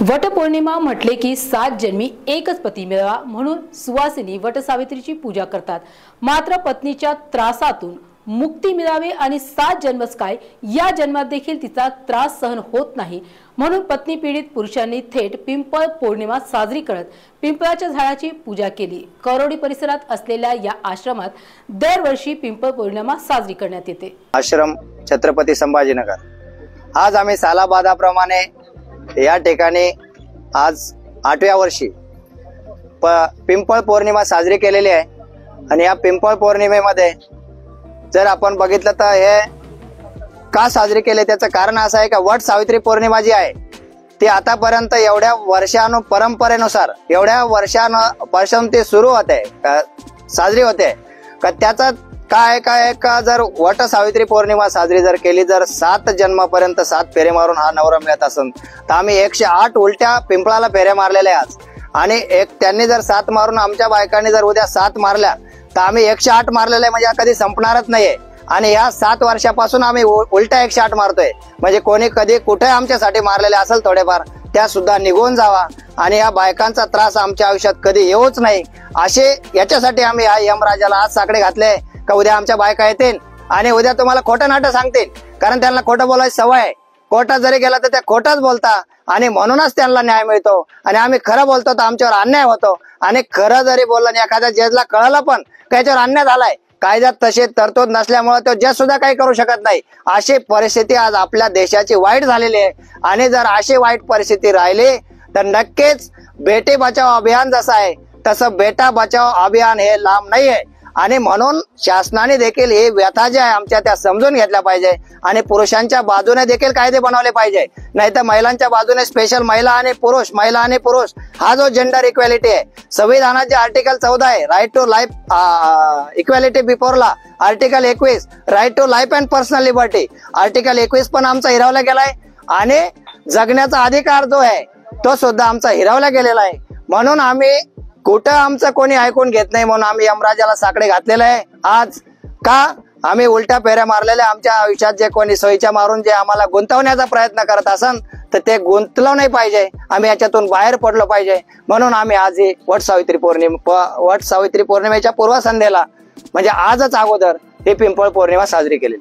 वटपौर्णिमा म्हटले की सात जन्मी एकच पती मिळावा म्हणून सुवासिनी वटसावित्रीची पूजा करतात. मात्र पत्नीच्या त्रासातून मुक्ती मिळावी आणि सात जन्मच काय या जन्मात देखील तिचा त्रास सहन होत नाही. म्हणून पत्नी पीडित पुरुषांनी थेट पिंपळ पौर्णिमा साजरी करत पिंपळाच्या झाडाची पूजा केली. करोडी परिसरात असलेल्या या आश्रमात दरवर्षी पिंपळ पौर्णिमा साजरी करण्यात येते. आश्रम छत्रपती संभाजीनगर. आज आम्ही सालाबादाप्रमाणे या ठिकाणी आज आठव्या वर्षी प पिंपळ पौर्णिमा साजरी केलेली आहे. आणि या पिंपळ पौर्णिमेमध्ये जर आपण बघितलं तर हे का साजरी केले त्याचं कारण असं आहे का वट सावित्री पौर्णिमा जी आहे ती आतापर्यंत एवढ्या वर्षानु परंपरेनुसार एवढ्या वर्षानं पासून ती सुरू होते साजरी होते. का त्याचा काय काय का? जर वट सावित्री पौर्णिमा साजरी जर केली जर सात जन्मापर्यंत सात फेरे मारून हा नवरा मिळत असन तर आम्ही एकशे आठ उलट्या पिंपळाला फेऱ्या मारलेल्या आज. आणि एक त्यांनी जर सात मारून आमच्या बायकांनी जर उद्या सात मारल्या तर आम्ही एकशे आठ मारलेले म्हणजे कधी संपणारच नाहीये. आणि या सात वर्षापासून आम्ही उ- उलटा एकशे आठ मारतोय. म्हणजे कोणी कधी कुठे आमच्यासाठी मारलेले असेल थोडेफार त्या सुद्धा निघून जावा. आणि या बायकांचा त्रास आमच्या आयुष्यात कधी येऊच नाही. असे याच्यासाठी आम्ही या यमराजाला आज साकडे घातले का उद्या आमच्या बायका येतील आणि उद्या तुम्हाला खोटं नाटं सांगतील. कारण त्यांना खोटं बोलायची सवय आहे. जरी गेला तर त्या खोटाच बोलता आणि म्हणूनच त्यांना न्याय मिळतो. आणि आम्ही खरं बोलतो तर आमच्यावर अन्याय होतो. आणि खरं जरी बोललं आणि एखाद्या जजला कळलं पण त्याच्यावर अन्याय झालाय? कायद्यात तसे तरतूद नसल्यामुळे तो जज सुद्धा काही करू शकत नाही. अशी परिस्थिती आज आपल्या देशाची वाईट झालेली आहे. आणि जर अशी वाईट परिस्थिती राहिली तर नक्कीच बेटी बचाव अभियान जसं आहे तसं बेटा बचाव अभियान हे लांब नाही आहे आणि म्हणून शासनाने देखील हे व्यथा ज्या आहे आमच्या त्या समजून घेतल्या पाहिजे. आणि पुरुषांच्या बाजूने देखील कायदे बनवले पाहिजे. नाही तर महिलांच्या बाजूने स्पेशल महिला आणि पुरुष महिला आणि पुरुष हा जो जेंडर इक्वॅलिटी आहे. संविधानाचे आर्टिकल चौदा आहे राईट टू लाईफ इक्वॅलिटी बिफोरला आर्टिकल एकवीस right to life and personal liberty article एकवीस पण आमचा हिरावला गेलाय. आणि जगण्याचा अधिकार जो आहे तो सुद्धा आमचा हिरावला गेलेला आहे. म्हणून आम्ही कुठं आमचं कोणी ऐकून घेत नाही म्हणून आम्ही यमराजाला साकडे घातलेले आहे. आज का आम्ही उलट्या फेऱ्या मारलेल्या आमच्या आयुष्यात जे कोणी सोयीच्या मारून जे आम्हाला गुंतवण्याचा प्रयत्न करत असन तर ते गुंतलं नाही पाहिजे. आम्ही याच्यातून बाहेर पडलो पाहिजे. म्हणून आम्ही आज ही वट सावित्री पौर्णिमा वट सावित्री पौर्णिमेच्या पूर्वसंध्येला म्हणजे आजच अगोदर ही पिंपळ पौर्णिमा साजरी केली